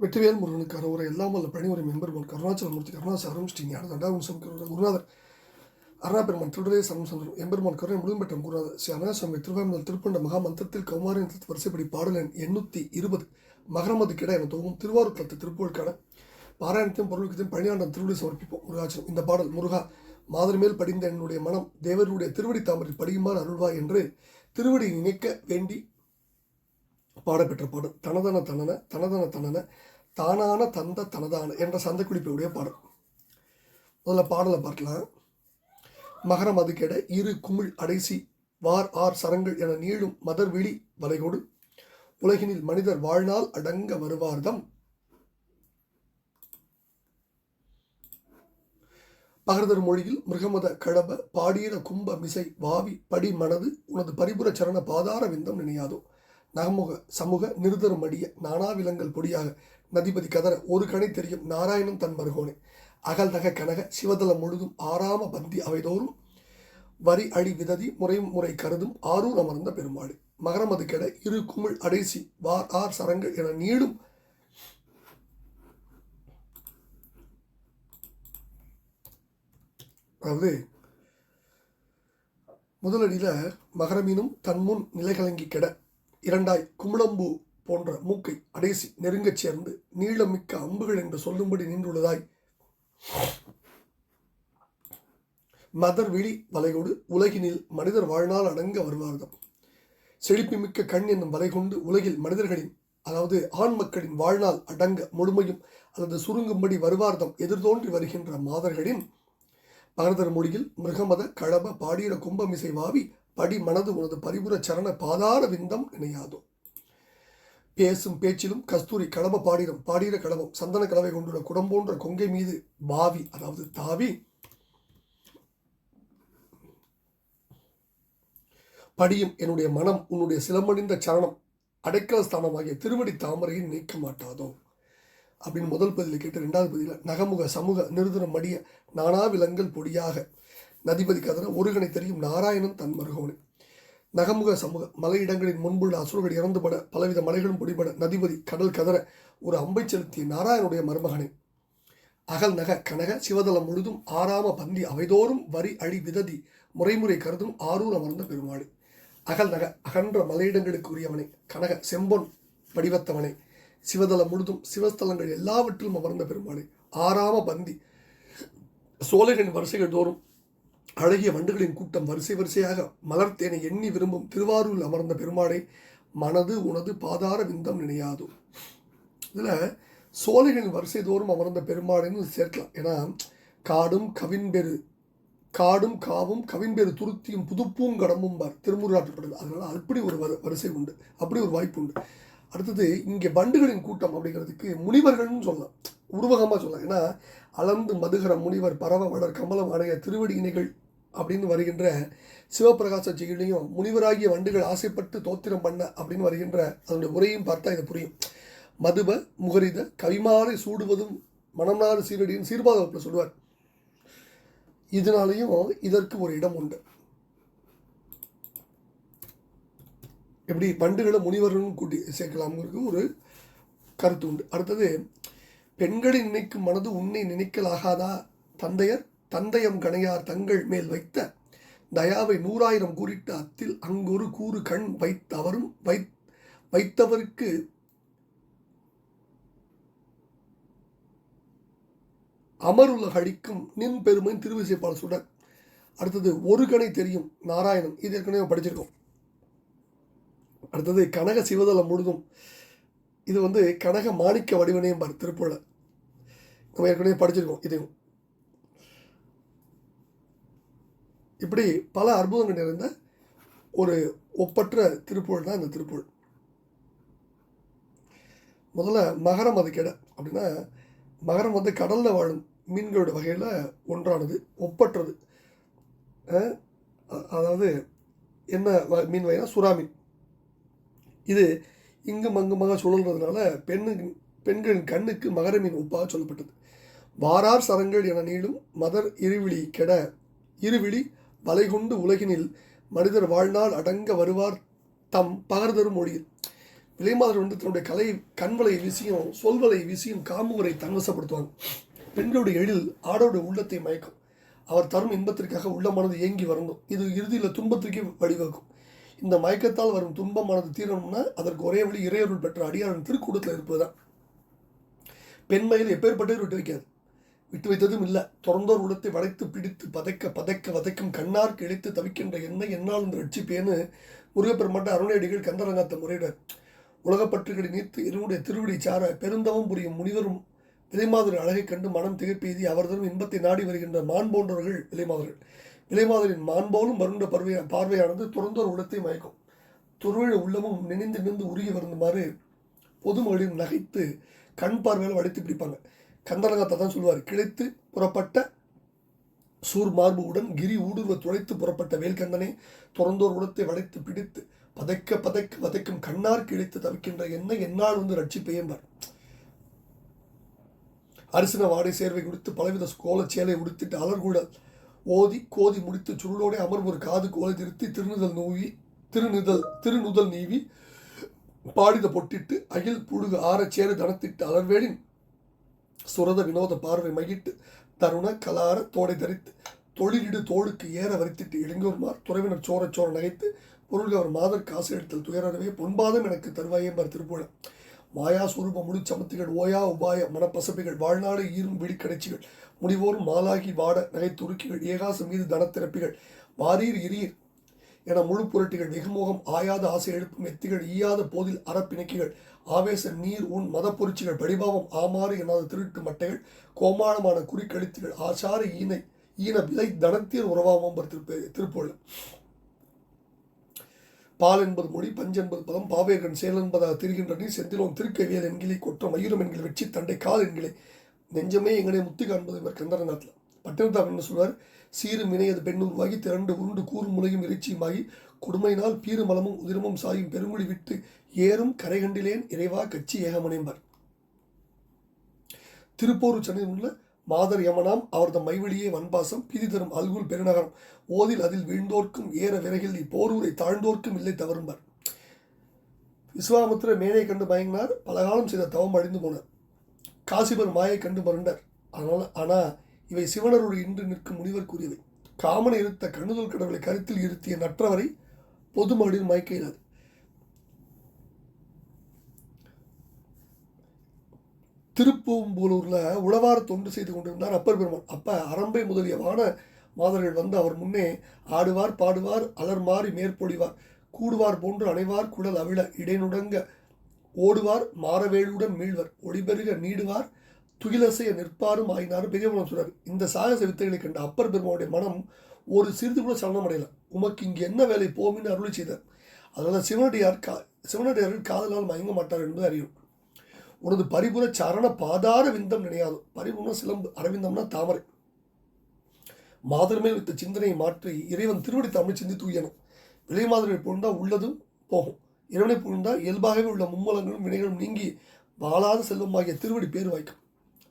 வெற்றிவேல் முருகனுக்கு அரோரை எல்லாம் வல்ல பணிவுரை மெம்பெருமான் கருணாச்சலமூர்த்தி கருணாசாரம் ஸ்ரீ ஞான தண்டாவம்சம் குருநாதர். அருணா பெருமான் திருடரே சரணம் சந்திரம் எம்பெருமான் கருணை முழும்பெற்ற குருநாதர். ஸ்ரீ அருணாசாமி திருவாமூர் திருப்பண்ட மகா மந்திரத்தில் கௌமாரின் வரிசைப்படி பாடல் எண் எண்ணூற்றி இருபது மகரமது கிட என தொகும் திருவாரூர் தத்து திருப்புகழ்கான பாராயணத்தையும் பொருளுக்கத்தையும் பணியாண்டம் திருவிழி சமர்ப்பிப்போம். முருகாச்சலம். இந்த பாடல் முருகா மாதிரி மேல் படிந்த என்னுடைய மனம் தேவருடைய திருவடி தாமரில் படியுமாறு அருள்வாய் என்று திருவடி நினைக்க வேண்டி பாடப்பெற்ற பாடல் தனதன தனன தனதன தனன தானான தந்த தனதான என்ற சந்தக்குடிப்புடைய பாடல். முதல்ல பாடலை பார்க்கலாம். மகரம் அது இரு குமிழ் அடைசி வார் ஆர் சரங்கள் என நீளும் மதர்விழி வளைகோடு உலகினில் மனிதர் வாழ்நாள் அடங்க வருவார்தம். பகர்தர் மொழியில் மிருகமத கழப பாடீர கும்ப மிசை வாவி படி மனது உனது பரிபுர சரண பாதார விந்தம் நினையாதோ. நகமுக சமூக நிருதரும் மடிய நானாவிலங்கள் பொடியாக நதிபதி கதற ஒரு கணை தெரியும் நாராயணன் தன் மருகோனே. அகல்தக கனக சிவதலம் முழுதும் ஆறாம பந்தி அவைதோறும் வரி அடி விததி முறை முறை கருதும் ஆரூர் அமர்ந்த பெருமாடு மகரமது கெட இரு குமிழ் அடைசி வார் ஆர் சரங்கள் என நீளும் அதாவது முதலடியில் மகரமீனும் தன்முன் நிலைகலங்கி கெட இரண்டாய் குமுளம்பு போன்ற மூக்கை அடைசி நெருங்கச் சேர்ந்து நீளமிக்க அம்புகள் என்று சொல்லும்படி நின்றுள்ளதாய். மதர் விழி வலைகொடு உலகினில் மனிதர் வாழ்நாள் அடங்க வருவார்தம். செழிப்புமிக்க கண் என்னும் வலை கொண்டு உலகில் மனிதர்களின் அதாவது ஆண் மக்களின் வாழ்நாள் அடங்க முழுமையும் அல்லது சுருங்கும்படி வருவார்தம் எதிர்தோன்றி வருகின்ற மாதர்களின் பரதர் மொழியில் மிருகமத கழப பாடியிட கும்பமிசை வாவி படி மனது உனது பரிபுர சரண பாதார விந்தம் நினையாதோ பேசும் பேச்சிலும் கஸ்தூரி கடம்ப பாடிடும் பாடிற கடவம் சந்தன கலவை கொண்டுள்ள குடம் போன்ற கொங்கை மீது பாவி அதாவது தாவி. படியும் என்னுடைய மனம் உன்னுடைய சிலமணிந்த சரணம் அடைக்கல ஸ்தானமாகிய திருவடி தாமரையை நீக்க மாட்டாதோ. அப்படின்னு முதல் பதில கேட்டு ரெண்டாவது பதியில் நகமுக சமூக நிருதனம் மடிய நானா விலங்கல் பொடியாக நதிபதி கதற ஒருகனை தெரியும் நாராயணன் தன் மருகோனே. நகமுக சமூக மலையிடங்களின் முன்புள்ள அசுரர்கள் இறந்துபட பலவித மலைகளும் பொடிபட நதிபதி கடல் கதற ஒரு அம்பை செலுத்திய நாராயணுடைய மருமகனே. அகல் நக கனக சிவதலம் முழுதும் ஆறாம பந்தி அவைதோறும் வரி அழி விததி முறைமுறை கருதும் ஆரூர் அமர்ந்த பெருமாடு அகல் நக அகன்ற மலையிடங்களுக்கு உரியவனை கனக செம்பொன் வடிவத்தவனை சிவதலம் முழுதும் சிவஸ்தலங்கள் எல்லாவற்றிலும் அமர்ந்த பெருமாளே. ஆறாம பந்தி சோலைகளின் வரிசைகள் தோறும் அழகிய வண்டுகளின் கூட்டம் வரிசை வரிசையாக மலர்த்தேனை எண்ணி விரும்பும் திருவாரூரில் அமர்ந்த பெருமாளை மனது உனது பாதார விந்தம் நினையாது. இதில் சோலைகளின் வரிசை தோறும் அமர்ந்த பெருமாளைன்னு சேர்க்கலாம். ஏன்னா காடும் கவின்பெரு காடும் காவும் கவின்பெரு துருத்தியும் புதுப்பூங்கடமும் பார் திருமுருகாற்றப்படுது அதனால் அப்படி ஒரு வரிசை உண்டு. அப்படி ஒரு வாய்ப்பு உண்டு. அடுத்தது இங்கே வண்டுகளின் கூட்டம் அப்படிங்கிறதுக்கு முனிவர்கள்னு சொல்லலாம். உருவகமாக சொல்லலாம். ஏன்னா அளந்து மதுகர முனிவர் பரவ வளர் கமலம் அடைய திருவடி அப்படின்னு வருகின்ற சிவபிரகாச ஜெயிலையும் முனிவராகிய வண்டுகள் ஆசைப்பட்டு தோத்திரம் பண்ண அப்படின்னு வருகின்ற அதனுடைய உரையும் பார்த்தா இது புரியும். மதுப முகரித கவிமாறு சூடுவதும் மனம்நாறு சீரடின்னு சீர்பாத வகுப்பில் சொல்லுவார். இதனாலையும் இதற்கு ஒரு இடம் உண்டு. எப்படி பண்டுகளை முனிவர்களும் கூட்டி சேர்க்கலாம்ங்கிறதுக்கும் ஒரு கருத்து உண்டு. அடுத்தது பெண்களை நினைக்கும் மனது உன்னை நினைக்கலாகாதா தந்தையர் தந்தையம் கணையார் தங்கள் மேல் வைத்த தயாவை நூறாயிரம் கூறிட்டு அத்தில் அங்கொரு கூறு கண் வைத்தவரும் வை வைத்தவருக்கு அமருல அழிக்கும் நின் பெருமை திருவிசைப்பாளர் சுடர். அடுத்தது ஒரு கணை தெரியும். நாராயணன் இது ஏற்கனவே படிச்சிருக்கோம். அடுத்தது கனக சிவதலம் முழுதும் இது வந்து கனக மாணிக்க வடிவனையும் பார் திருப்பூரில். நம்ம ஏற்கனவே படிச்சிருக்கோம் இதையும். இப்படி பல அற்புதங்கள் நிறைந்த ஒரு ஒப்பற்ற திருப்பூர் தான் இந்த திருப்பூர். முதல்ல மகரம் அது கெட அப்படின்னா மகரம் வந்து கடலில் வாழும் மீன்களோட வகையில் ஒன்றானது ஒப்பற்றது. அதாவது என்ன மீன் வகைனா சுறா மீன். இது இங்கும் அங்குமாக சுழல்றதுனால பெண்ணு பெண்களின் கண்ணுக்கு மகரமின் ஒப்பாக சொல்லப்பட்டது. வாரார் சரங்கள் என நீளும் மதர் இருவிழி கெட இருவிழி வலைகொண்டு உலகினில் மனிதர் வாழ்நாள் அடங்க வருவார் தம் பகர்தரும் மொழியில். விலைமாதர் வந்து தன்னுடைய கலை கண்வலை வீசியும் சொல்வலை வீசியும் காமுகரை தன்வசப்படுத்துவாங்க பெண்களுடைய எழில் ஆடோட உள்ளத்தை மயக்கும். அவர் தரும் இன்பத்திற்காக உள்ளமானது ஏங்கி வரணும் இது இறுதியில் துன்பத்திற்கே வழிவகுக்கும். இந்த மயக்கத்தால் வரும் துன்பமானது தீரணும்னா அதற்கு ஒரே வழி இறையருள் பெற்ற அடியாரின் திருக்கூடத்தில் இருப்பதுதான். பெண்மையில் எப்பேற்பட்டது விட்டு வைக்காது. விட்டு வைத்ததும் இல்லை. திறந்தோர் உடத்தை வளைத்து பிடித்து பதைக்க பதைக்க வதைக்கும் கண்ணார் கிழித்து தவிக்கின்ற என்ன என்னால் இந்த ரட்சிப்பேன்னு முருகப்பெருமாட்ட அருணையடிகள் கந்தரங்காத்த முறையிடர் உலகப்பற்றுகளை நீத்து இருமுடைய திருவடி சார பெருந்தவம் புரியும் முனிவரும் விலைமாதிரி அழகைக் கண்டு மனம் திகைப்பெய்தி அவர்தரும் இன்பத்தை நாடி வருகின்ற மான் போன்றவர்கள் விலைமாதர்கள் விலைமாதரின் மாண்போலும் வருண்ட பருவை பார்வையானது துறந்தோர் உடத்தை மயக்கும். துருவிழ உள்ளமும் நினைந்து நின்று உருகி வருந்துமாறு பொதுமகளின் நகைத்து கண் பார்வையில் வடித்து பிடிப்பாங்க. கந்தரகத்தை தான் சொல்லுவார். கிழித்து புறப்பட்ட சூர் மார்புடன் கிரி ஊடுருவ துளைத்து புறப்பட்ட வேல்கந்தனே துறந்தோர் உடத்தை வளைத்து பிடித்து பதைக்க பதைக்க பதைக்கும் கண்ணார் கிழித்து தவிக்கின்ற என்ன என்னால் வந்து ரட்சிப்பையம்பார் அரிசின வாடை சேர்வை கொடுத்து பலவித கோலச் சேலை உடுத்திட்டு அலர்கூடல் ஓதி கோதி முடித்து சுருளோடே அமர்வு ஒரு காது கோலை திருத்தி திருநுதல் நூவி திருநுதல் திருநுதல் நீவி பாடித பொட்டிட்டு அகில் புழுகு ஆற சேரு தனத்திட்டு அலர்வேலின் சுரத வினோத பார்வை மகிட்டு தருண கலார தோடை தரித்து தொழிலிடு தோளுக்கு ஏற வரித்திட்டு இளைஞர்மார் துறைவினர் சோர சோர நகைத்து பொருள்கள் அவர் மாதர் காசு எடுத்தல் துயரவே பொன்பாதம் எனக்கு தருவாயம்பர் திருப்புழ மாயா சுரூப முழு சமத்துகள் ஓயா உபாய மனப்பசப்பிகள் வாழ்நாடு ஈரும் விழிக்கடைச்சிகள் முடிவோரும் மாலாகி வாட நகை துருக்கிகள் ஏகாசம் மீது தனத்திறப்பிகள் வாரீர் இரியர் என முழு புரட்டிகள் வெகுமோகம் ஆயாத ஆசை எழுப்பும் எத்திகள் ஈயாத போதில் அறப்பிணக்கிகள் ஆவேச நீர் உன் மதப்பொருட்சிகள் படிபாவம் ஆமாறு எனாத திருட்டு மட்டைகள் கோமாளமான குறிக்கழித்துகள் ஆசார ஈனை ஈன விலை தனத்தீர் உறவாமம்பர் திருப்ப திருப்பொள்ள பால் என்பது மொழி பஞ்சு என்பது பதம் பாவேகன் செயல் என்பதாக திரிகின்ற நீ செந்திலோன் திருக்கவியல் என்கிலை கொற்றம் ஐயுரம் என்கிற வெற்றி தண்டை கால் என்கிலே நெஞ்சமே எங்களை முத்தி காண்பது இவர் கந்தரநாத்தில் பட்டினத்தார் என்ன சொல்வார்? சீரும் இணையது பெண் உருவாகி திரண்டு உருண்டு கூறும் முளையும் இறைச்சியுமாகி கொடுமையினால் பீருமலமும் உதிரமும் சாயும் பெருமொழி விட்டு ஏறும் கரைகண்டிலேன் இறைவா கட்சி ஏகமனைம்பார் திருப்போரூர் சென்னையில் உள்ள மாதர் யமனாம் அவரது மைவெளியே வன்பாசம் பிதி தரும் அல்குல் பெருநகரம். ஓதில் அதில் வீழ்ந்தோர்க்கும் ஏற விறகில் இப்போரூரை தாழ்ந்தோர்க்கும் இல்லை தவறும்பார். விஸ்வாமித்திர மேனை கண்டு மயங்கினார். பலகாலம் செய்த தவம் அழிந்து போனார். காசிபர் மாயை கண்டு மருண்டார். ஆனால் ஆனால் இவை சிவனருள் இன்று நிற்கும் முனிவர்க்குரியவை. காமனை இருத்த கண்ணுதல் கடவுளை கருத்தில் இருத்திய நற்றவரை பொதுமகளின் மயக்க இயலாது திருப்பூம்பூலூரில் உழவார தொண்டு செய்து கொண்டிருந்தார் அப்பர் பெருமான். அப்போ அரம்பை முதலியவான மாதர்கள் வந்து அவர் முன்னே ஆடுவார் பாடுவார் அலர் மாறி மேற்பொழிவார் கூடுவார் போன்று அணைவார் குடல் அவிழ இடைநுடங்க ஓடுவார் மாறவேளுடன் மீழ்வர் ஒளிபெருக நீடுவார் துகிலசைய நிற்பாரும் ஆயினாரும் பெரியவனும் சொல்றார் இந்த சாகச வித்தைகளை கண்ட அப்பர் பெருமாவுடைய மனம் ஒரு சிறிது கூட சலனம் அடையல உமக்கு இங்கே என்ன வேலை போமின்னு அருளி செய்தார். அதனால் சிவனடியார் கா சிவனடியார்கள் காதலால் மயங்க மாட்டார் என்பது அறியும். உனது பரிபுர சரண பாதார விந்தம் நினையாது. பரிபுரம் சிலம்பு அரவிந்தம்னா தாமரை. மாதர்மே வைத்த சிந்தனையை மாற்றி இறைவன் திருவடி தமிழ் சிந்தித்து தூயனும் விலை மாதிரி புகுந்தால் உள்ளதும் போகும். இறைவனை புகுந்தால் இயல்பாகவே உள்ள மும்மலங்களும் வினைகளும் நீங்கி வாழாத செல்வமாகிய திருவடி பேர் வாய்க்கும்.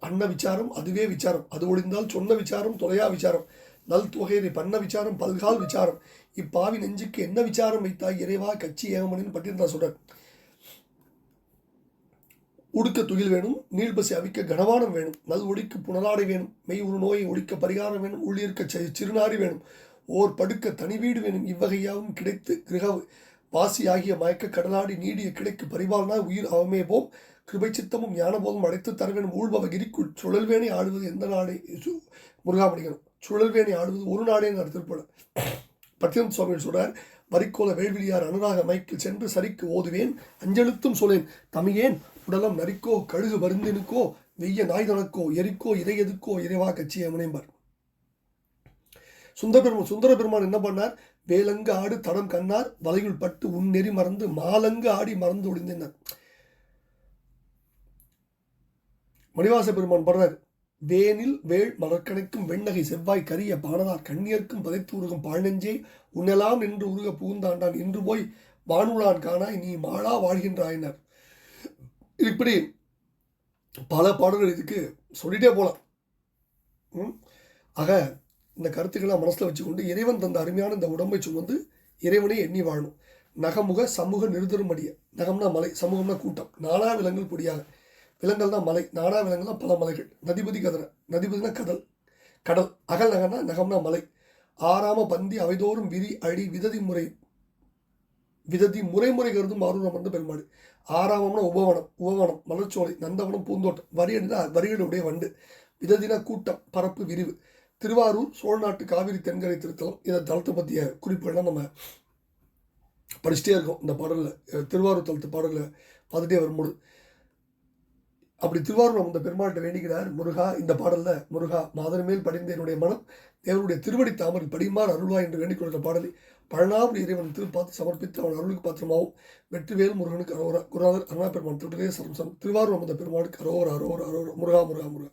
அன்ன விசாரம் அதுவே விசாரம். அது ஒழிந்தால் சொன்ன விசாரம் தொலையா விசாரம். நல் தொகையை பண்ண விசாரம் பல்கால் விசாரம். இப்பாவி நெஞ்சுக்கு என்ன விசாரம் வைத்தாய்? இறைவா கட்சி ஏகமனின் பட்டிருந்தா சொல்றார். உடுக்க துகில் வேணும் நீள்பசி அவிக்க கனவானம் வேணும். நல் ஒடிக்கு புனலாடை வேணும் மெய் ஒரு நோயை ஒடிக்க பரிகாரம் வேணும் உள்ளிருக்க சிறுநாரி வேணும். ஓர் படுக்க தனி வீடு வேணும் இவ்வகையாகவும் கிடைத்து கிரக வாசி ஆகிய மயக்க கடலாடி நீடிய கிடைக்கு பரிபாலனாய் உயிர் அவமேபோம் கிருபை சித்தமும் ஞானபோதும் அடைத்து தரவேணும் ஊழ்பவ கிரிக்குள் சுழல்வேணி ஆடுவது எந்த நாடே? முருகாமணிகனும் சுழல்வேணி ஆடுவது ஒரு நாடே திருப்பட பட்டினம் சுவாமிகள் சொல்றார் வரிக்கோல வேள்வியார் அனுராக மைக்கில் சென்று சரிக்கு ஓதுவேன் அஞ்செழுத்தும் சொலேன் தமியேன் உடலம் நரிக்கோ கழுகு வருந்தினுக்கோ வெய்ய நாய்தனக்கோ எரிக்கோ இறையதுக்கோ இறைவா கட்சியை அமனேம்பார் சுந்தர பெருமான் சுந்தர பெருமான் என்ன பண்ணார்? வேலங்கு ஆடு தடம் கண்ணார் வலையுள் பட்டு உன் நெறி மறந்து மாலங்கு ஆடி மறந்து ஒளிந்தனர். மணிவாச பெருமான் படுறார் வேனில் வேள் மலர்கணைக்கும் வெண்ணகை செவ்வாய் கரிய பானதார் கண்ணியர்க்கும் பதைத்து உருகும் பாழ்நெஞ்சே உன்னெல்லாம் நின்று உருக புகுந்தாண்டான் இன்று போய் வானுலான் காணாய் நீ மாளா வாழ்கின்றாயினர். இப்படி பல பாடல்கள் இதுக்கு சொல்லிட்டே போகலாம் ஆக இந்த கருத்துக்களை மனசில் வச்சுக்கொண்டு இறைவன் தந்த அருமையான இந்த உடம்பை சுமந்து இறைவனை எண்ணி வாழணும். நகமுக சமூக நிறுத்தருமடிய நகம்னா மலை சமூகம்னா கூட்டம். நானா விலங்குகள் பொடியாக. விலங்குகள் தான் மலை நானா விலங்குகள் பல மலைகள். நதிபதி கதற நதிபதினா கடல் கடல் அகல் நகம்னா நகம்னா மலை. ஆறாம பந்தி அவைதோறும் விரி அழி விததி முறை விததி முறைமுறை கருதும் ஆரூரம் வந்து பெருமாடு. ஆறாமம்னா உபவனம் உபவனம் மலர்ச்சோலை நந்தவனம் பூந்தோட்டம். வரியடினா வரிகளுடைய வண்டு. விததினா கூட்டம் பரப்பு விரிவு. திருவாரூர் சோழநாட்டு காவிரி தென்கரை திருத்தலம் இதை தளத்தை பற்றிய குறிப்புகள்லாம் நம்ம படிச்சுட்டே இருக்கோம் இந்த பாடலில். திருவாரூர் தளத்து பாடலில் பார்த்துட்டே வரும்போது அப்படி திருவாரூர் அந்த பெருமாள்கிட்ட வேண்டிக்கிறார் முருகா இந்த பாடலில் முருகா மாதர் மேல் படிந்த என்னுடைய மனம் தேவனுடைய திருவடி தாமரை படிமார் அருள்வா என்று வேண்டிக்கொள்கிற பாடலை பழனாபுரி இறைவன் திருப்பாத்து சமர்ப்பித்து அவன் அருளுக்கு பாத்திரமாகவும் வெற்றிவேல் முருகனுக்கு அரோரா குருநாதர் அருணா பெருமான் திருடரே சரம் திருவாரூர் அந்த பெருமாளுக்கு அரோரா அரோரா அரோரா முருகா முருகா முருகா.